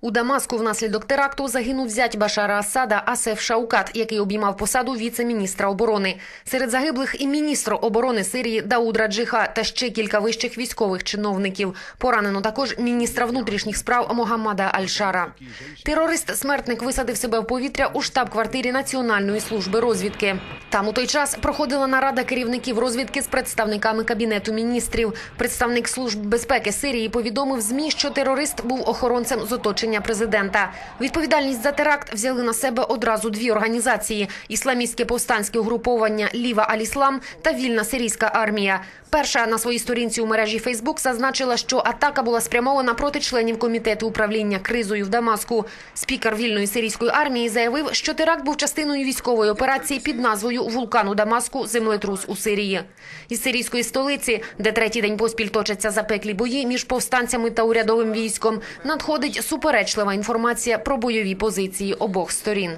У Дамаску внаслідок теракту загинув зять Башара Асада Асеф Шаукат, який обіймав посаду віце-міністра оборони. Серед загиблих і міністр оборони Сирії Дауд Раджиха та ще кілька вищих військових чиновників. Поранено також міністра внутрішніх справ Могаммада Аль-Шара. Терорист-смертник висадив себе в повітря у штаб-квартирі Національної служби розвідки. Там у той час проходила нарада керівників розвідки з представниками кабінету міністрів. Представник служб безпеки Сирії повідомив змі, що терорист був охоронцем з оточення президента. Відповідальність за теракт взяли на себе одразу дві організації: ісламістське повстанське угруповання Ліва Аліслам та Вільна сирійська армія. Перша на своїй сторінці у мережі Фейсбук зазначила, що атака була спрямована проти членів комітету управління кризою в Дамаску. Спікер вільної сирійської армії заявив, що теракт був частиною військової операції під назвою Вулкан у Дамаску землетрус у Сирії. Із сирійської столиці, де третій день поспіль точаться запеклі бої між повстанцями та урядовим військом, надходить суперечлива інформація про бойові позиції обох сторін.